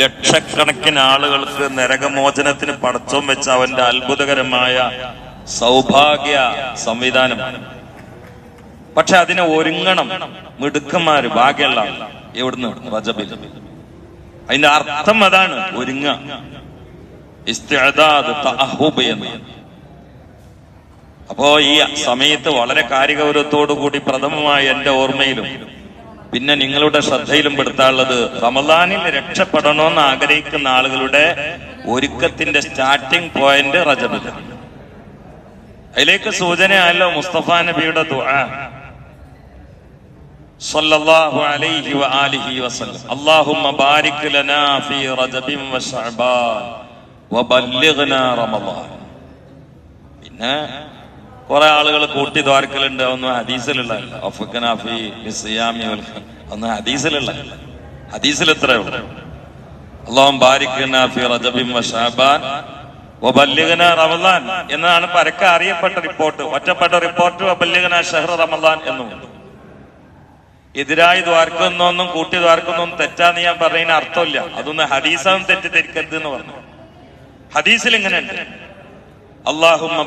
ലക്ഷക്കണക്കിന് ആളുകൾക്ക് നരകമോചനത്തിന് പടച്ചം വെച്ച അവന്റെ അത്ഭുതകരമായ സൗഭാഗ്യ സംവിധാനമാണ് പക്ഷെ അതിനെ ഒരുങ്ങണം. മിടുക്കന്മാര് ഭാഗ്യമല്ല. എവിടുന്ന്? റജബിൽ. അതിന്റെ അർത്ഥം അതാണ് ഒരുങ്ങ അപ്പോ ഈ സമയത്ത് വളരെ കാര്യഗൗരവത്തോടു കൂടി പ്രഥമമായി എന്റെ ഓർമ്മയിലും പിന്നെ നിങ്ങളുടെ ശ്രദ്ധയിലും പെടുത്താനുള്ളത് റമദാനിൽ രക്ഷപ്പെടണമെന്ന് ആഗ്രഹിക്കുന്ന ആളുകളുടെ ഒരുക്കത്തിന്റെ സ്റ്റാർട്ടിംഗ് പോയിന്റ് റജബ്. അതിലേക്ക് സൂചനയല്ലോ മുസ്തഫ നബിയുടെ പിന്നെ കുറെ ആളുകൾ കൂട്ടി ദ്വാരക്കലുണ്ട് ഒന്നും ഹദീസിലുള്ള അഫ്ഗനാ ഫീ വൽ ഖ- ഒന്നും ഹദീസിലുള്ള ഹദീസിൽ എത്ര അള്ളാഹും ബാരിക് ലനാ ഫീ റജബിൻ വശഅബാൻ വബല്ലിഗ്നാ എന്നാണ് പരക്കെ അറിയപ്പെട്ട റിപ്പോർട്ട്. ഒറ്റപ്പെട്ട റിപ്പോർട്ട് വബല്ലിഗ്നാ ഷെഹർ റമദാൻ എന്നും. എതിരായി ദ്വാർക്കുന്നൊന്നും കൂട്ടി ദ്വാർക്കുന്നൊന്നും തെറ്റാന്ന് ഞാൻ പറയുന്ന അർത്ഥമില്ല. അതൊന്നും ഹദീസാവും തെറ്റിദ്ധരിക്കരുത് എന്ന് പറഞ്ഞു. ഹദീസിൽ ഇങ്ങനെയുണ്ട്. അള്ളാഹുമ്മ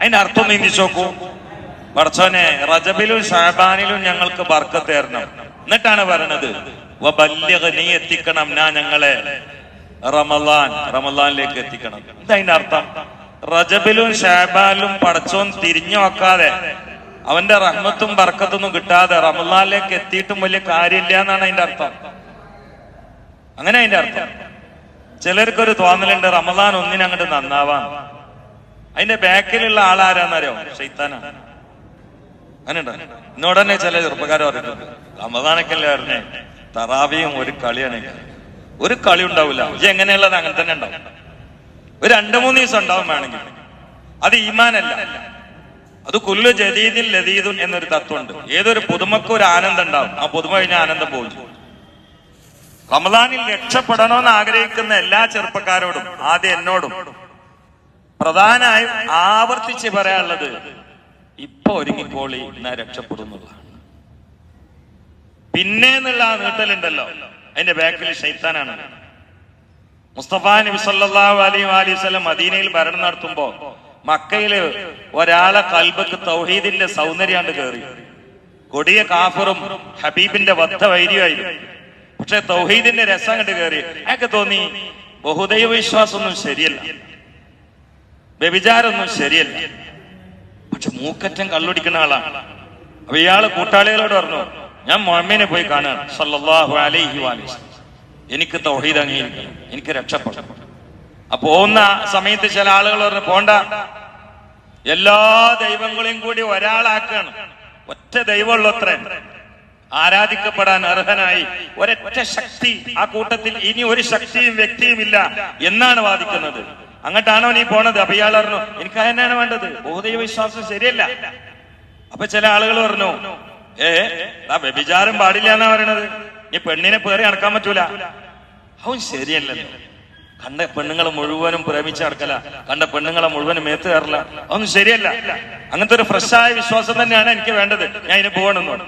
അതിന്റെ അർത്ഥം ചിന്തിച്ച് നോക്കൂ പടച്ചോനെ റജബിലും ഷാബാനിലും ഞങ്ങൾക്ക് ബർക്കത്ത് തരണം. എന്നിട്ടാണ് പറയണത്. നീ എത്തിക്കണം ഞാൻ ഞങ്ങളെ റമലാൻ റമലാനിലേക്ക് എത്തിക്കണം. ഇതതിന്റെ അർത്ഥം. റജബിലും ഷാബാനിലും പടച്ചോൻ തിരിഞ്ഞു നോക്കാതെ അവന്റെ റഹ്മത്തും ബർക്കത്തൊന്നും കിട്ടാതെ റമലാനിലേക്ക് എത്തിയിട്ടും വലിയ കാര്യമില്ല എന്നാണ് അതിന്റെ അർത്ഥം. അങ്ങനെ അതിന്റെ അർത്ഥം. ചിലർക്കൊരു തോന്നലുണ്ട് റമദാൻ ഒന്നിനും അങ്ങോട്ട് നന്നാവാൻ. അതിന്റെ ബാക്കിലുള്ള ആളാരാന്നറിയോ? ഷെയ്ത്താനാണ് അങ്ങനെയുണ്ടോ? എന്നോട് ചില ചെറുപ്പക്കാരെ പറഞ്ഞിട്ടുണ്ട്. റമദാനൊക്കെ അല്ലേ തറാവിയും ഒരു കളിയാണ്. ഒരു കളി ഉണ്ടാവില്ല ഇത് എങ്ങനെയുള്ളത് അങ്ങനെ തന്നെ ഉണ്ടാവും. ഒരു രണ്ടു മൂന്ന് ദിവസം ഉണ്ടാവും വേണമെങ്കിൽ. അത് ഈമാനല്ല. അത് കുല്ലു ജദീദിൽ ലതീദുൻ എന്നൊരു തത്വമുണ്ട്. ഏതൊരു പുതുമക്കും ഒരു ആനന്ദം ഉണ്ടാവും. ആ പുതുമ കഴിഞ്ഞ ആനന്ദം പോകും. റമദാനിൽ രക്ഷപ്പെടണമെന്ന് ആഗ്രഹിക്കുന്ന എല്ലാ ചെറുപ്പക്കാരോടും ആദ്യം എന്നോടും പ്രധാനമായും ആവർത്തിച്ച് പറയാനുള്ളത് ഇപ്പൊ ഒരുങ്ങിക്കോളി എന്നാ രക്ഷപ്പെടുന്നുള്ളതാണ് പിന്നെ എന്നുള്ള ആ നീട്ടലുണ്ടല്ലോ. അതിന്റെ ബാക്കിൽ ഷൈത്താനാണ് മുസ്തഫ നബി സല്ലല്ലാഹു അലൈഹി അലൈഹി വസല്ലം മദീനയിൽ ഭരണം നടത്തുമ്പോ മക്കയിൽ ഒരാളെ കൽബക്ക് തൗഹീദിന്റെ സൗന്ദര്യാണ്ട് കയറി കൊടിയ കാഫറും ഹബീബിന്റെ വദ്ധ വൈര്യമായിരുന്നു പക്ഷെ തൗഹീദിന്റെ രസം കണ്ട് കയറി അയാൾക്ക് തോന്നി ബഹുദൈവ വിശ്വാസമൊന്നും ശരിയല്ല. വ്യഭിചാരമൊന്നും ശരിയല്ല. പക്ഷെ മൂക്കറ്റം കള്ളുടിക്കുന്ന ആളാണ് അപ്പൊ ഇയാൾ കൂട്ടാളികളോട് പറഞ്ഞു ഞാൻ മൊഹമ്മീനെ പോയി കാണുകയാണ് അലൈഹി എനിക്ക് തൗഹീദ് അംഗീകരിക്കണം. എനിക്ക് രക്ഷപ്പെടണം. അപ്പൊ പോകുന്ന സമയത്ത് ചില ആളുകൾ പറഞ്ഞു പോണ്ട. എല്ലാ ദൈവങ്ങളെയും കൂടി ഒരാളാക്കുകയാണ്. ഒറ്റ ദൈവമുള്ളത്രേ. ആരാധിക്കപ്പെടാൻ അർഹനായി ഒരൊറ്റ ശക്തി ആ കൂട്ടത്തിൽ ഇനി ഒരു ശക്തിയും വ്യക്തിയും ഇല്ല എന്നാണ് വാദിക്കുന്നത്. അങ്ങോട്ടാണോ നീ പോണത്? അപ്പൊ ഇയാൾ പറഞ്ഞു എനിക്ക് അതന്നെയാണ് വേണ്ടത്? ബോധയ വിശ്വാസം ശരിയല്ല. അപ്പൊ ചില ആളുകൾ പറഞ്ഞു ഏ ആ വ്യഭിചാരം പാടില്ല എന്നാ പറയണത്. ഈ പെണ്ണിനെ പേറി നടക്കാൻ പറ്റൂല. അവൻ ശരിയല്ലല്ലോ. കണ്ട പെണ്ണുങ്ങളെ മുഴുവനും പ്രേമിച്ച് നടക്കല. കണ്ട പെണ്ണുങ്ങളെ മുഴുവനും മേത്ത് കയറില്ല അതൊന്നും ശരിയല്ല. അങ്ങനത്തെ ഒരു ഫ്രഷായ വിശ്വാസം തന്നെയാണ് എനിക്ക് വേണ്ടത്. ഞാൻ ഇനി പോകണമെന്ന്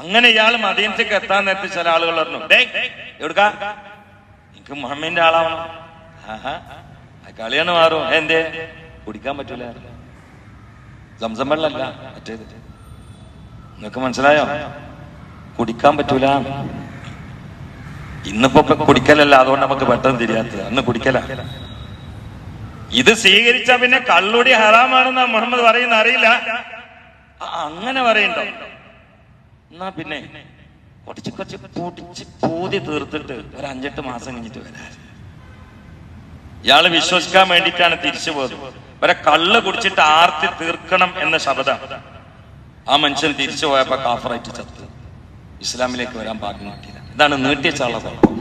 അങ്ങനെ ഇയാൾ മദീനത്തേക്ക് എത്താൻ നേരത്തെ ചില ആളുകൾ പറഞ്ഞു ഡേ എനിക്ക് മുഹമ്മദിന്റെ ആളാവണം. ആഹാ കളിയാണ് മാറും. എന്തേ? കുടിക്കാൻ പറ്റൂല. സംസം വെള്ളല്ല മറ്റേത്. നിങ്ങൾക്ക് മനസ്സിലായോ? കുടിക്കാൻ പറ്റൂല. ഇന്നിപ്പോ കുടിക്കലല്ല അതുകൊണ്ട് നമുക്ക് പെട്ടെന്ന് തിരിയാത്തത്. അന്ന് കുടിക്കല. ഇത് സ്വീകരിച്ച പിന്നെ കള്ളുടി ഹറാമാണെന്ന് മുഹമ്മദ് പറയുന്ന അറിയില്ല. അങ്ങനെ പറയണ്ടോ എന്നാ പിന്നെ കുറച്ച് കുറച്ച് പൊടിച്ച് പൂതി തീർത്തിട്ട് ഒരു അഞ്ചെട്ട് മാസം കഴിഞ്ഞിട്ട് വരാം ഇയാൾ വിശ്വസിക്കാൻ വേണ്ടിയിട്ടാണ് തിരിച്ചു പോയത്. വരെ കള്ള് കുടിച്ചിട്ട് ആർത്തി തീർക്കണം എന്ന ശബ്ദം ആ മനുഷ്യൻ തിരിച്ചു പോയപ്പോ കാഫറായിട്ട് ചത്ത്. ഇസ്ലാമിലേക്ക് വരാൻ ഭാഗ്യം കിട്ടിയില്ല. ഇതാണ് നീട്ടിയ ചാള കുഴപ്പം.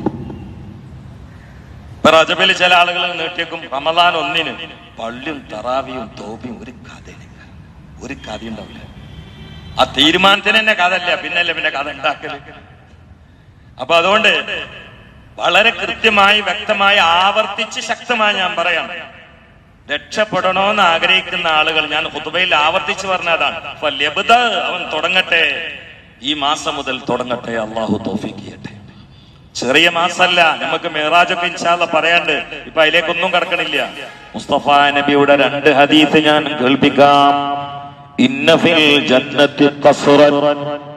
ഇപ്പൊ റജബിൽ ചില ആളുകൾ നീട്ടിയേക്കും റമദാൻ ഒന്നിന് പള്ളിയും തറാവിയും തോബിയും ഒരു കഥയില്ല. ഒരു കഥ ഉണ്ടാവില്ല ആ തീരുമാനത്തിന് തന്നെ കഥ അല്ല പിന്നല്ലേ പിന്നെ കഥ ഉണ്ടാക്കൽ? അപ്പൊ അതുകൊണ്ട് വളരെ കൃത്യമായി വ്യക്തമായി ആവർത്തിച്ച് ശക്തമായി ഞാൻ പറയാം. രക്ഷപ്പെടണമെന്ന് ആഗ്രഹിക്കുന്ന ആളുകൾ ഞാൻ ഹുതുബയിൽ ആവർത്തിച്ച് പറഞ്ഞതാണ്. ഫല്യബ്ദ, അവൻ തുടങ്ങട്ടെ. ഈ മാസം മുതൽ തുടങ്ങട്ടെ അള്ളാഹു തോഫിക്ക് ചെയ്യട്ടെ. ചെറിയ മാസല്ല നമുക്ക് മെഹറാജൊക്കെ ഇൻഷാല്ല പറയാണ്ട്. ഇപ്പൊ അതിലേക്കൊന്നും കടക്കണില്ല. മുസ്തഫ നബിയുടെ രണ്ട് ഹദീസ് ഞാൻ കേൾപ്പിക്കാം.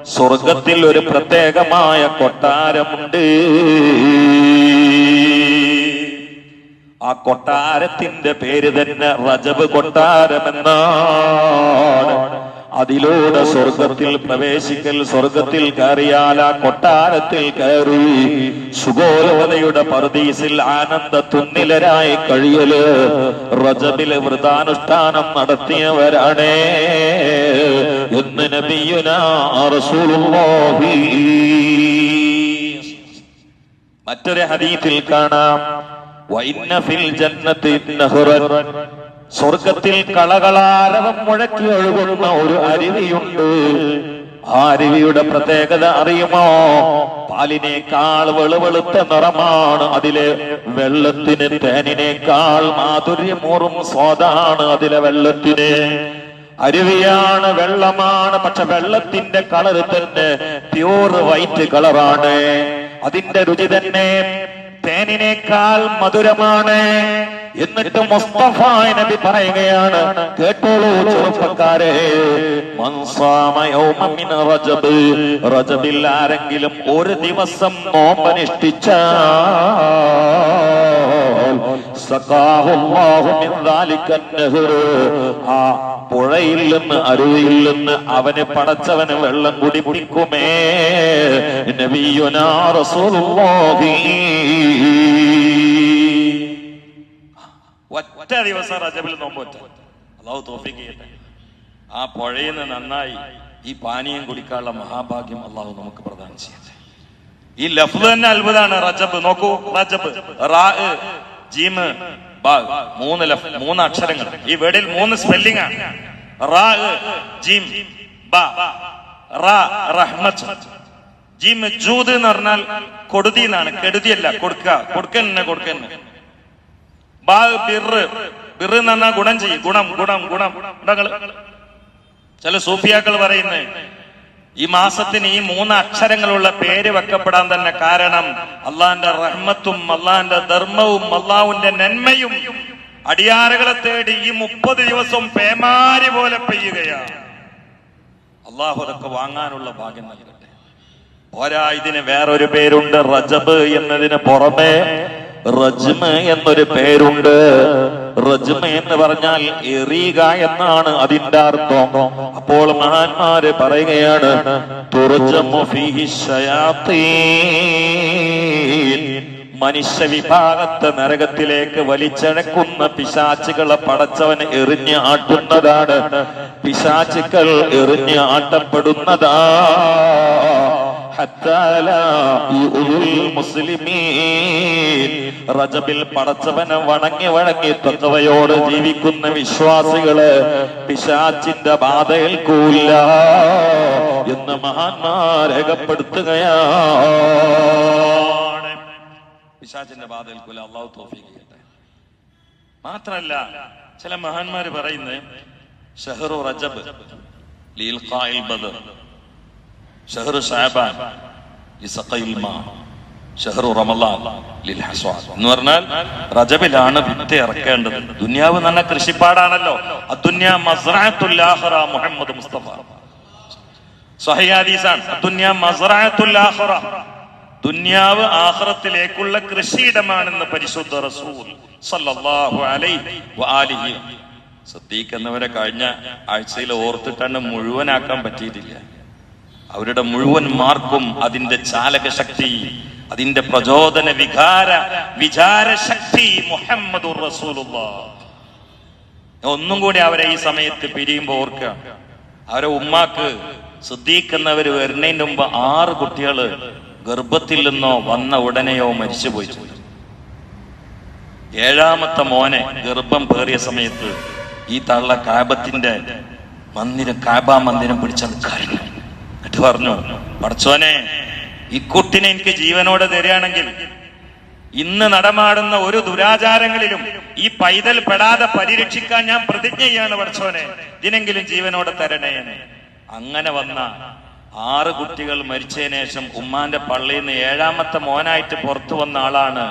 സ്വർഗത്തിൽ ഒരു പ്രത്യേകമായ കൊട്ടാരമുണ്ട്. ആ കൊട്ടാരത്തിന്റെ പേര് തന്നെ റജബ് കൊട്ടാരമെന്നാണ്. അതിലൂടെ സ്വർഗത്തിൽ പ്രവേശിക്കൽ സ്വർഗത്തിൽ കയറിയാൽ ആ കൊട്ടാരത്തിൽ കയറി സുഗോലവതയുടെ പർദീസിൽ ആനന്ദ തുന്നിലരായി കഴിയൽ റജബിൽ വ്രതാനുഷ്ഠാനം നടത്തിയവരാണേ എന്ന് നബിയുനോഹി മറ്റൊരു ഹദീത്തിൽ കാണാം വൈന്ന ഫിൽ ജന്നത്തിൽ സ്വർഗത്തിൽ കളകളാരവം മുഴക്കി ഒഴുകുന്ന ഒരു അരുവിയുണ്ട്. ആ അരുവിയുടെ പ്രത്യേകത അറിയുമോ? പാലിനേക്കാൾ വെളുവെളുത്ത നിറമാണ് അതിലെ വെള്ളത്തിന്. തേനിനേക്കാൾ മാധുര്യമൂറും സ്വാദാണ് അതിലെ വെള്ളത്തിന്. അരുവിയാണ് വെള്ളമാണ് പക്ഷെ വെള്ളത്തിന്റെ കളർ തന്നെ പ്യൂർ വൈറ്റ് കളറാണ്. അതിന്റെ രുചി തന്നെ തേനിനേക്കാൾ മധുരമാണ്. എന്നിട്ട് മുസ്തഫ നബി പറയുകയാണ് കേട്ടോളൂ ചെറുപ്പക്കാരെ റജബ് റജബിൽ ആരെങ്കിലും ഒരു ദിവസം നോമ്പനിഷ്ഠിച്ച ആ പുഴയിൽ നിന്ന് അരുവിയിൽ നിന്ന് അവന് പടച്ചവന് വെള്ളം കുടിപ്പിക്കുമേ. നബിയുനാ റസൂലുള്ളാഹി. ഒറ്റ ദിവസം റജബിൽ നോമ്പൊറ്റ അള്ളാഹു തോഫിക്ക് ചെയ്യട്ടെ. ആ പുഴയിൽ നിന്ന് നന്നായി ഈ പാനീയം കുടിക്കാനുള്ള മഹാഭാഗ്യം അള്ളാഹു നമുക്ക് പ്രദാനം ചെയ്യട്ടെ. ഈ ലഫ് തന്നെ അത്ഭുതമാണ്. റജബ് നോക്കൂ റജബ് റാ ജീമ് മൂന്ന് ലഫ് മൂന്ന് അക്ഷരങ്ങൾ. ഈ വേർഡിൽ മൂന്ന് സ്പെല്ലിംഗ് ആണ് റാ ജീം റാ റഹ്മത്ത്. ജീം ജൂദ് എന്ന് പറഞ്ഞാൽ കൊടുതി എന്നാണ്. കെടുതിയല്ല കൊടുക്കുക കൊടുക്കന്നെ കൊടുക്കന്നെ ബാ എന്ന് ഗുണം ചെയ്യും. ഗുണം ഗുണം ഗുണം. ചില സൂഫിയാക്കൾ പറയുന്നത് ഈ മാസത്തിന് ഈ മൂന്ന് അക്ഷരങ്ങളുള്ള പേര് വെക്കപ്പെടാൻ തന്നെ കാരണം അള്ളാന്റെ റഹ്മത്തും അള്ളാന്റെ ധർമ്മവും അള്ളാഹുവിന്റെ നന്മയും അടിയാറുകളെ തേടി ഈ മുപ്പത് ദിവസം പേമാരി പോലെ പെയ്യുകയാണ്. അള്ളാഹു അതൊക്കെ വാങ്ങാനുള്ള ഭാഗ്യം നൽകട്ടെ. പോരാ ഇതിന് വേറൊരു പേരുണ്ട് റജബ് എന്നതിന് പുറമെ റജ്മ എന്നൊരു പേരുണ്ട്. റജ്മ എന്ന് പറഞ്ഞാൽ എറിയുക എന്നാണ് അതിന്റെ അർത്ഥം. അപ്പോൾ മഹാന്മാര് പറയുകയാണ്. മനുഷ്യ വിഭാഗത്തെ നരകത്തിലേക്ക് വലിച്ചഴക്കുന്ന പിശാച്ചുകളെ പടച്ചവൻ എറിഞ്ഞ് ആട്ടുന്നതാണ്. പിശാച്ചുക്കൾ എറിഞ്ഞ് ആട്ടപ്പെടുന്നതാ. റജബിൽ പടച്ചവനെ വണങ്ങി വണങ്ങി തത്വയോട് ജീവിക്കുന്ന വിശ്വാസികൾ പിശാച്ചിന്റെ ബാധ ഏൽക്കൂല എന്ന് മഹാന്മാർ രേഖപ്പെടുത്തുകയാണ്. പിശാച്ചിന്റെ ബാധ ഏൽക്കൂല അള്ളാഹു തോഫീക്ക് മാത്രല്ല ചില മഹാന്മാര് പറയുന്നത് ഷഹറു റജബ് ലീൽ ബദർ. ഷഹറു ഷാബാൻ ഷഹറു റമലാൻ എന്ന് പറഞ്ഞാൽ റജബിലാണ് വിത്ത് ഇറക്കേണ്ടത്. ദുനിയാവ് നല്ല കൃഷിപ്പാടാണല്ലോ. അദ്ദുന്യ മസ്റഅത്തുൽ ആഖിറ മുഹമ്മദ് മുസ്തഫ. സ്വഹീഹ് ഹദീസാണ്. അദ്ദുന്യ മസ്റഅത്തുൽ ആഖിറ. ദുന്യാവ് ആഖിറത്തിലേക്കുള്ള കൃഷിയിടമാണെന്ന് പരിശുദ്ധ റസൂൽ സല്ലല്ലാഹു അലൈഹി വആലിഹി സദ്ദീഖ് എന്നവരെ കഴിഞ്ഞ ആഴ്ചയിൽ ഓർത്തിട്ടാണ് മുഴുവനാക്കാൻ പറ്റിയിട്ടില്ല. അവരുടെ മുഴുവൻ മാർക്കും അതിന്റെ ചാലകശക്തി അതിന്റെ പ്രചോദന വികാര വിചാര ശക്തി മുഹമ്മദ് ഒന്നും കൂടി അവരെ ഈ സമയത്ത് പിരിയുമ്പോ ഓർക്കുക. അവരെ ഉമ്മാക്ക് സിദ്ദീഖ് എന്നവർ വരുന്നതിന് മുമ്പ് ആറ് കുട്ടികൾ ഗർഭത്തിൽ നിന്നോ വന്ന ഉടനെയോ മരിച്ചു പോയി ഏഴാമത്തെ മോനെ ഗർഭം പേറിയ സമയത്ത് ഈ തള്ള കാബത്തിന്റെ മന്ദിരം കാബ മന്ദിരം പിടിച്ചത് കരഞ്ഞു. എന്നിട്ട് പറഞ്ഞു പടച്ചോനെ ഈ കുട്ടിനെ എനിക്ക് ജീവനോടെ തരികയാണെങ്കിൽ ഇന്ന് നടമാടുന്ന ഒരു ദുരാചാരങ്ങളിലും ഈ പൈതൽ പെടാതെ പരിരക്ഷിക്കാൻ ഞാൻ പ്രതിജ്ഞ ചെയ്യാണ് പടച്ചോനെ ഇതിനെങ്കിലും ജീവനോടെ തരണേ. അങ്ങനെ വന്ന ആറ് കുട്ടികൾ മരിച്ചതിന് ശേഷം ഉമ്മാന്റെ പള്ളിയിൽ നിന്ന് ഏഴാമത്തെ മോനായിട്ട് പുറത്തു വന്ന ആളാണ്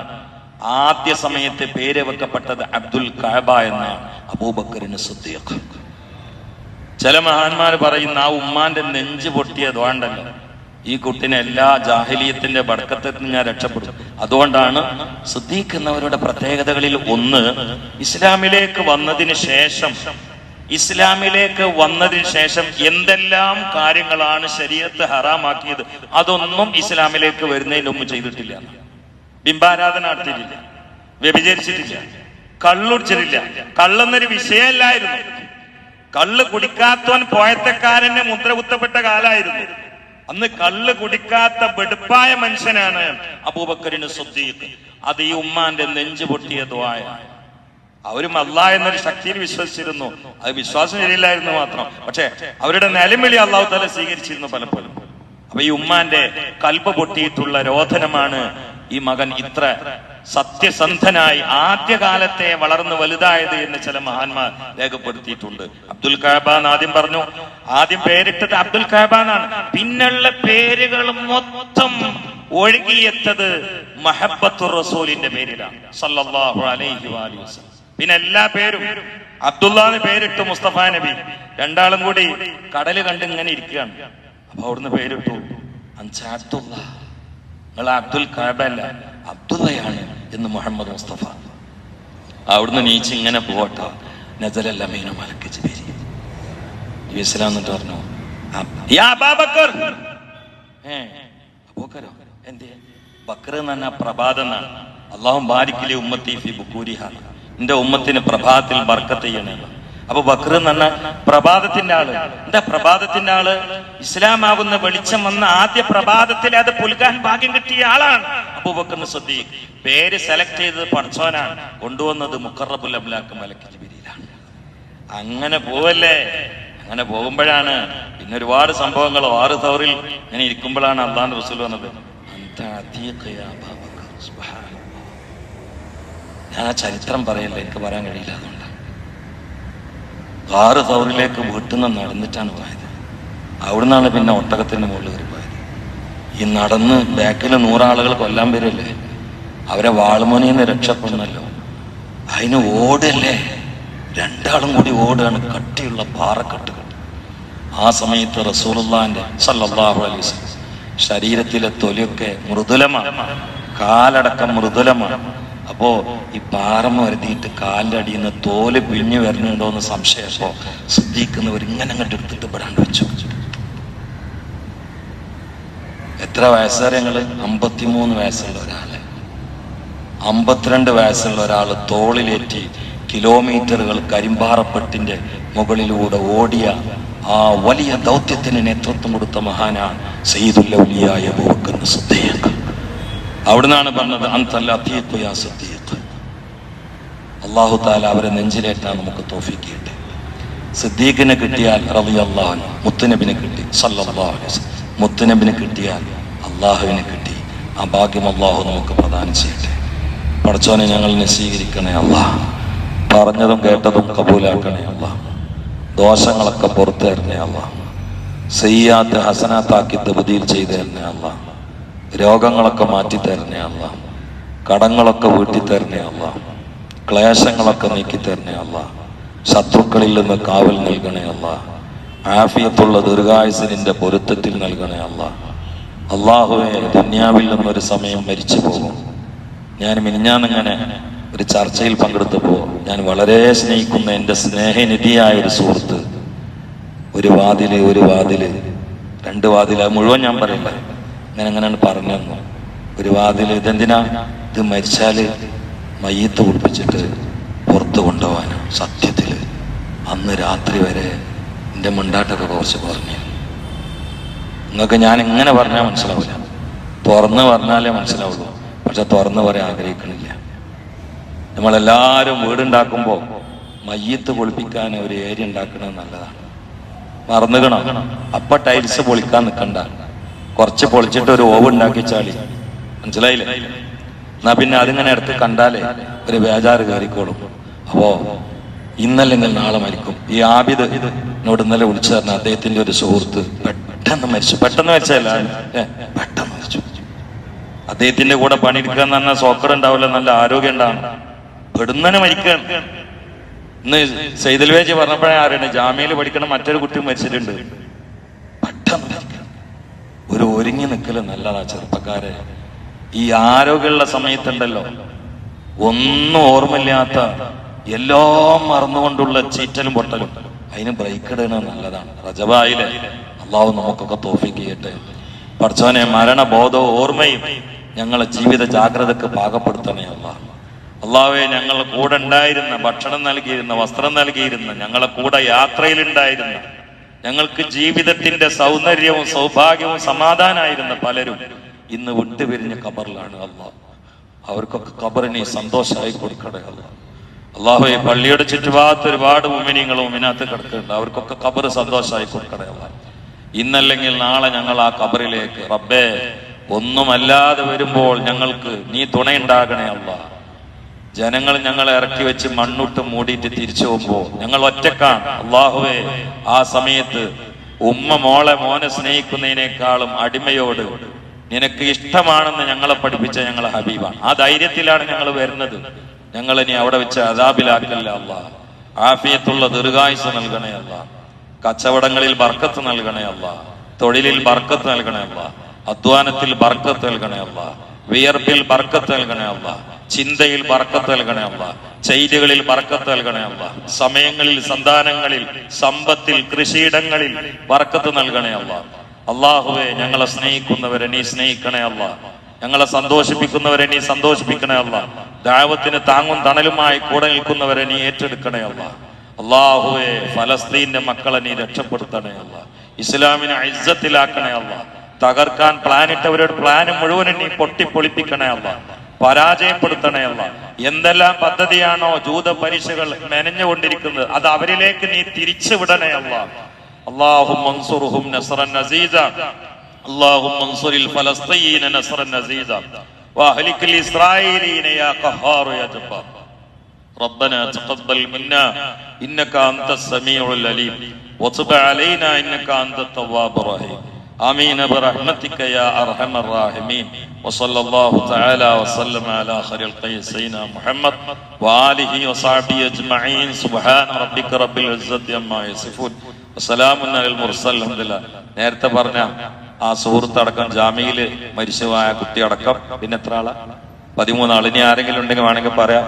ആദ്യ സമയത്ത് പേര് വെക്കപ്പെട്ടത് അബ്ദുൽ കഅബ എന്ന അബൂബക്കറിന് സുദ്ദീഖ് ചില മഹാന്മാർ പറയുന്ന ആ ഉമ്മാന്റെ നെഞ്ച് പൊട്ടിയത് വേണ്ടല്ലോ ഈ കുട്ടിനെ എല്ലാ ജാഹിലീയത്തിന്റെ ബടക്കത്തിൽ നിന്ന് ഞാൻ രക്ഷപ്പെടും അതുകൊണ്ടാണ് സുദ്ദീഖ് എന്നവരുടെ പ്രത്യേകതകളിൽ ഒന്ന് ഇസ്ലാമിലേക്ക് വന്നതിന് ശേഷം ഇസ്ലാമിലേക്ക് വന്നതിന് ശേഷം എന്തെല്ലാം കാര്യങ്ങളാണ് ശരീരത്ത് ഹറാമാക്കിയത് അതൊന്നും ഇസ്ലാമിലേക്ക് വരുന്നതിന് മുമ്പ് ചെയ്തിട്ടില്ല. ബിംബാരാധന നടത്തിയിട്ടില്ല. വ്യഭിചരിച്ചിട്ടില്ല. കള്ളുടിച്ചിട്ടില്ല കള്ളെന്നൊരു വിഷയമല്ലായിരുന്നു കള്ള് കുടിക്കാത്തവൻ പോയത്തക്കാരന്റെ മുദ്ര കുത്തപ്പെട്ട കാലായിരുന്നു. അന്ന് കള്ള് കുടിക്കാത്ത വെടുപ്പായ മനുഷ്യനാണ് അബൂബക്കറിന് സുദ്ദീഖ്. അത് ഈ ഉമ്മാന്റെ നെഞ്ചു പൊട്ടിയ ദ്വായ അവരും അല്ല എന്നൊരു ശക്തിയിൽ വിശ്വസിച്ചിരുന്നു. അത് വിശ്വാസം ശരിയില്ലായിരുന്നു മാത്രം. പക്ഷെ അവരുടെ നിലമിളി അള്ളാഹു തല സ്വീകരിച്ചിരുന്നു പലപ്പോഴും. അപ്പൊ ഈ ഉമ്മാന്റെ കൽപ്പ് പൊട്ടിയിട്ടുള്ള രോധനമാണ് ഈ മകൻ ഇത്ര. സത്യസന്ധനായി ആദ്യകാലത്തെ വളർന്നു വലുതായത് എന്ന് ചില മഹാന്മാർ രേഖപ്പെടുത്തിയിട്ടുണ്ട്. അബ്ദുൽ എന്ന് ആദ്യം പറഞ്ഞു. ആദ്യം പേരിട്ടത് അബ്ദുൽ കഹബാനാണ് പിന്നുള്ള പേരുകൾ മൊത്തം ഒഴുകിയെത്തത് മഹബത്തു റസൂലിന്റെ പേരിലാണ്. സല്ലല്ലാഹു അലൈഹി വസല്ലം. പിന്നെ എല്ലാ പേരും അബ്ദുള്ള പേരിട്ട് മുസ്തഫ നബി. രണ്ടാളും കൂടി കടൽ കണ്ട് ഇങ്ങനെ ഇരിക്കുകയാണ്. അപ്പൊ അവിടുന്ന് പേരിട്ടു. അഞ്ച നിങ്ങൾ അബ്ദുൽ കഹബല്ല അബ്ദുള്ളയാണ് എന്ന് മുഹമ്മദ് മുസ്തഫ. അവിടുന്ന് നീച്ച് ഇങ്ങനെ പോകട്ടോ. നജലല്ല മലക്കിച്ച് മലക്ക് ജിബിരി. ഇസ്ലാം എന്നിട്ട് പറഞ്ഞു "അബ്- യാ അബാബക്കർ. ഏ അബൂക്കരോ എന്തേ? ബക്കർ എന്ന് പറഞ്ഞ പ്രഭാതം എന്നാണ് അള്ളാഹു ബാരിക്കിലെ ഉമ്മത്തി ഫി ബുക്കൂരിഹ. എന്റെ ഉമ്മത്തിന് പ്രഭാതത്തിൽ ബർക്കത്ത് ചെയ്യണേ. അപ്പൊ ബക്കർ എന്ന് പറഞ്ഞ പ്രഭാതത്തിന്റെ ആൾ. എന്താ പ്രഭാതത്തിന്റെ ആൾ? ഇസ്ലാമാകുന്ന വെളിച്ചം വന്ന ആദ്യ പ്രഭാതത്തിൽ അത് പുൽകാൻ ഭാഗ്യം കിട്ടിയ ആളാണ്. അബൂബക്കറിന് ശ്രദ്ധി പേര് സെലക്ട് ചെയ്തത് പഠിച്ചവനാണ്. കൊണ്ടുവന്നത് മുക്കറബുൽ അബ്ലാക്ക് മലക്ക് അങ്ങനെ പോവല്ലേ? അങ്ങനെ പോകുമ്പോഴാണ് പിന്നെ ഒരുപാട് സംഭവങ്ങൾ. ആറ് തവറിൽ ഇങ്ങനെ ഇരിക്കുമ്പോഴാണ് അള്ളാൻ റസൂൽ വന്നത്. ഞാൻ ആ ചരിത്രം പറയല്ല? എനിക്ക് പറയാൻ കഴിയില്ല അതുകൊണ്ട്. ആറ് സൗറിലേക്ക് വീട്ടിൽ നിന്ന് നടന്നിട്ടാണ് പോയത്. അവിടെ നിന്നാണ് പിന്നെ ഒട്ടകത്തിന്റെ മുകളിൽ കയറി പോയത്. ഈ നടന്ന് ബാക്കിൽ നൂറാളുകൾ കൊല്ലാൻ വരില്ലേ? അവരെ വാളുമണിന്ന് രക്ഷപ്പെടണല്ലോ അതിന് ഓടല്ലേ? രണ്ടാളും കൂടി ഓടുകയാണ് കട്ടിയുള്ള പാറക്കെട്ടുകൾ. ആ സമയത്ത് റസൂലുള്ളാന്റെ സല്ലല്ലാഹു അലൈഹി ശരീരത്തിലെ തൊലിയൊക്കെ മൃദുലമാണ്. കാലടക്കം മൃദുലമാണ്. അപ്പോ ഈ പാറമ വരുത്തിയിട്ട് കാലിന്റെ അടിയിൽ തോൽ പിഴിഞ്ഞു വരുന്നുണ്ടോ എന്ന് സംശയം അപ്പോ ശ്രദ്ധിക്കുന്നവർ ഇങ്ങനെ അങ്ങോട്ട് എടുത്തിട്ട് പെടാണ്ട് വെച്ചു. എത്ര വയസ്സുകാരെ ഞങ്ങൾ? അമ്പത്തിമൂന്ന് വയസ്സുള്ള ഒരാൾ. അമ്പത്തിരണ്ട് വയസ്സുള്ള ഒരാൾ തോളിലേറ്റി കിലോമീറ്ററുകൾ കരിമ്പാറപ്പെട്ടിന്റെ മുകളിലൂടെ ഓടിയ ആ വലിയ ദൗത്യത്തിന് നേതൃത്വം കൊടുത്ത മഹാനാണ് സയ്യിദുല്ലൗലിയായ ബോക്കുന്ന സിദ്ദീഖ് അവിടുന്നാണ് പറഞ്ഞത് അന്തല്ല അള്ളാഹു താല അവരെ നെഞ്ചിലേറ്റാൻ നമുക്ക് തോഫിക്കിട്ടെ. സിദ്ദീഖിനെ കിട്ടിയാൽ റബി അള്ളാഹു മുത്തുനബിനെ കിട്ടി മുത്തുനബിനെ കിട്ടിയാൽ അള്ളാഹുവിനെ കിട്ടി. ആ ഭാഗ്യം അള്ളാഹു നമുക്ക് പ്രദാനം ചെയ്യട്ടെ. പഠിച്ചോനെ ഞങ്ങളെ സ്വീകരിക്കണേ അള്ളാഹ് പറഞ്ഞതും കേട്ടതും കബൂലാക്കണേ അള്ളാഹ് ദോഷങ്ങളൊക്കെ പുറത്തു തരണേ അള്ളാഹ് സയ്യാത്ത് ഹസനാത്താക്കി തബദീൽ ചെയ്തേരണേ അള്ളാഹ് രോഗങ്ങളൊക്കെ മാറ്റി തരണേ അല്ല. കടങ്ങളൊക്കെ വീട്ടി തരണേ അല്ല. ക്ലേശങ്ങളൊക്കെ നീക്കി തരണേ അല്ല. ശത്രുക്കളിൽ നിന്ന് കാവൽ നൽകണേ ആഫിയത്തുള്ള ദീർഘായുസിനിന്റെ പൊരുത്തത്തിൽ നൽകണേ അള്ളാഹ് അള്ളാഹുവെ ദുന്യാവിൽ നിന്നൊരു സമയം മരിച്ചു പോകും. ഞാൻ മിനിഞ്ഞാന്നിങ്ങനെ ഒരു ചർച്ചയിൽ പങ്കെടുത്തപ്പോൾ ഞാൻ വളരെ സ്നേഹിക്കുന്ന എന്റെ സ്നേഹനിധിയായ ഒരു സുഹൃത്ത് ഒരു വാതിൽ ഒരു വാതിൽ രണ്ട് വാതിൽ മുഴുവൻ ഞാൻ പറയില്ല ഞാൻ അങ്ങനെയാണ് പറഞ്ഞു തന്നു ഒരു വാതിൽ ഇതെന്തിനാ? ഇത് മരിച്ചാൽ മയ്യത്ത് കുടിപ്പിച്ചിട്ട് പുറത്ത് കൊണ്ടുപോകാനും സത്യത്തിൽ അന്ന് രാത്രി വരെ എന്റെ മുണ്ടാട്ടൊക്കെ കുറച്ച് പറഞ്ഞു നിങ്ങൾക്ക് ഞാൻ എങ്ങനെ പറഞ്ഞാൽ മനസ്സിലാവില്ല. തുറന്ന് പറഞ്ഞാലേ മനസ്സിലാവുള്ളൂ. പക്ഷെ തുറന്ന് പറയാൻ ആഗ്രഹിക്കണില്ല. നമ്മളെല്ലാവരും വീടുണ്ടാക്കുമ്പോൾ മയ്യത്ത് പൊളിപ്പിക്കാൻ ഒരു ഏരിയ ഉണ്ടാക്കുന്നത് നല്ലതാണ്. മറന്നുകണം. അപ്പൊ ടൈൽസ് പൊളിക്കാൻ നിൽക്കണ്ട കുറച്ച് പൊളിച്ചിട്ട് ഒരു ഓവ് ഉണ്ടാക്കി ചാളി മനസ്സിലായില്ലേ? എന്നാ പിന്നെ അതിങ്ങനെ എടുത്ത് കണ്ടാലേ ഒരു ബേജാറ് കയറിക്കോളും. അപ്പോ ഇന്നല്ലെങ്കിൽ നാളെ മരിക്കും. ഈ ആബിദ് എന്നോട് ഇന്നലെ വിളിച്ചു തന്നെ അദ്ദേഹത്തിന്റെ ഒരു സുഹൃത്ത് പെട്ടെന്ന് മരിച്ചു. പെട്ടെന്ന് മരിച്ചല്ല പെട്ടെന്ന് മരിച്ചു. അദ്ദേഹത്തിന്റെ കൂടെ പണിയെടുക്കാൻ തന്നെ സോക്കർ ഉണ്ടാവില്ല നല്ല ആരോഗ്യം ഉണ്ടാവണം. പെടുന്നനെ മരിക്കാൻ. ഇന്ന് സെയ്തൽ വേജി പറഞ്ഞപ്പോഴേ ആരാണ് ജാമ്യയിൽ പഠിക്കണ മറ്റൊരു കുട്ടി മരിച്ചിട്ടുണ്ട്. പെട്ടെന്ന് ഒരു ഒരുങ്ങി നിൽക്കൽ നല്ലതാ ചെറുപ്പക്കാരെ. ഈ ആരോഗ്യമുള്ള സമയത്തുണ്ടല്ലോ. ഒന്നും ഓർമ്മയില്ലാത്ത എല്ലാം മറന്നുകൊണ്ടുള്ള ചീറ്റലും പൊട്ടലും. അതിന് ബ്രേക്ക് ഇടുന്നത് നല്ലതാണ്. റജബായിലെ അള്ളാഹു നമുക്കൊക്കെ തോഫിക്ക് ചെയ്യട്ടെ പഠിച്ചവനെ മരണബോധവും ഓർമ്മയും ഞങ്ങളെ ജീവിത ജാഗ്രതക്ക് പാകപ്പെടുത്തണേ അള്ളാഹ്. അള്ളാഹുവെ ഞങ്ങൾ കൂടെ ഉണ്ടായിരുന്ന ഭക്ഷണം നൽകിയിരുന്ന വസ്ത്രം നൽകിയിരുന്ന ഞങ്ങളെ കൂടെ യാത്രയിലുണ്ടായിരുന്ന ഞങ്ങൾക്ക് ജീവിതത്തിന്റെ സൗന്ദര്യവും സൗഭാഗ്യവും സമാധാനമായിരുന്ന പലരും ഇന്ന് വിട്ടുപിരിഞ്ഞ കബറിലാണ് അള്ളാഹ്. അവർക്കൊക്കെ ഖബറിനെ സന്തോഷമായി കൊടുക്കണേ അള്ളാഹ്. അള്ളാഹുയെ പള്ളിയുടെ ചുറ്റുഭാഗത്ത് ഒരുപാട് ഉമിനിങ്ങളും ഉമിനകത്ത് കിടക്കുന്നുണ്ട്. അവർക്കൊക്കെ ഖബർ സന്തോഷമായി കൊടുക്കണേ അള്ളാഹ്. ഇന്നല്ലെങ്കിൽ നാളെ ഞങ്ങൾ ആ കബറിലേക്ക് റബ്ബേ ഒന്നുമല്ലാതെ വരുമ്പോൾ ഞങ്ങൾക്ക് നീ തുണയുണ്ടാകണേ അള്ളാഹ്. ജനങ്ങൾ ഞങ്ങളെ ഇറക്കി വെച്ച് മണ്ണിട്ട് മൂടിയിട്ട് തിരിച്ചു പോകുമ്പോ ഞങ്ങൾ ഒറ്റക്കാണ്. അള്ളാഹുവേ ആ സമയത്ത് ഉമ്മ മോളെ മോനെ സ്നേഹിക്കുന്നതിനേക്കാളും അടിമയോട് നിനക്ക് ഇഷ്ടമാണെന്ന് ഞങ്ങളെ പഠിപ്പിച്ച ഞങ്ങളെ ഹബീബാണ്. ആ ധൈര്യത്തിലാണ് ഞങ്ങൾ വരുന്നത്. ഞങ്ങൾ ഇനി അവിടെ വെച്ച് അതാബിലാക്കല്ല അള്ളാഹ് ആഫിയത്തുള്ള ദീർഘായുസ് നൽകണേ അള്ളാഹ് കച്ചവടങ്ങളിൽ ബർക്കത്ത് നൽകണേ അള്ളാഹ് തൊഴിലിൽ ബർക്കത്ത് നൽകണേ അള്ളാഹ് അധ്വാനത്തിൽ ബർക്കത്ത് നൽകണേ അള്ളാഹ് വിയർപ്പിൽ ബർക്കത്ത് നൽകണേ അള്ളാഹ് ചിന്തയിൽ ബർക്കത്ത് നൽകണേ അല്ല ചെയ്തികളിൽ ബർക്കത്ത് നൽകണേ അല്ല സമയങ്ങളിൽ സന്താനങ്ങളിൽ സമ്പത്തിൽ കൃഷിയിടങ്ങളിൽ ബർക്കത്ത് നൽകണേ അല്ല അള്ളാഹുവെ ഞങ്ങളെ സ്നേഹിക്കുന്നവരെ നീ സ്നേഹിക്കണേ അല്ല ഞങ്ങളെ സന്തോഷിപ്പിക്കുന്നവരെ നീ സന്തോഷിപ്പിക്കണേ അല്ല ദാവത്തിന് താങ്ങും തണലുമായി കൂടെ നിൽക്കുന്നവരെ നീ ഏറ്റെടുക്കണേ അല്ല അള്ളാഹുവെ ഫലസ്തീന്റെ മക്കളെ നീ രക്ഷപ്പെടുത്തണേ അല്ല ഇസ്ലാമിനെ ഇജ്ജത്തിലാക്കണേ അല്ല തകർക്കാൻ പ്ലാനിട്ടവരുടെ പ്ലാന് മുഴുവനും നീ പൊട്ടിപ്പൊളിപ്പിക്കണേ അല്ല പരാജയപ്പെടുത്തണേ അല്ല എന്തെല്ലാം പദ്ധതിയാണോ ജൂത പരീക്ഷകൾ മെനഞ്ഞുകൊണ്ടിരിക്കുന്നത് അത് അവരിലേക്ക് നീ തിരിച്ചു വിടണേ അല്ല അള്ളാഹു മൻസുറുഹും നസ്റൻ അസീസ اللهم انصر الفلسطين نصرا عزيزا واهلك الاسرائيليين يا قهار يا جبار ربنا تقبل منا انك انت السميع العليم وتب علينا انك انت التواب الرحيم امين برحمتك يا ارحم الراحمين وصلى الله تعالى وسلم على خير الخلق سيدنا محمد واله وصحبه اجمعين سبحان ربك رب العزه عما يصفون وسلام على المرسل الحمد لله നേരത്തെ പറഞ്ഞ ആ സുഹൃത്ത് അടക്കം ജാമ്യയില് മരിച്ചുപോയ കുട്ടി അടക്കം പിന്നെ എത്ര ആളാ പതിമൂന്നാൾ ഇനി ആരെങ്കിലും ഉണ്ടെങ്കിൽ വേണമെങ്കിൽ പറയാം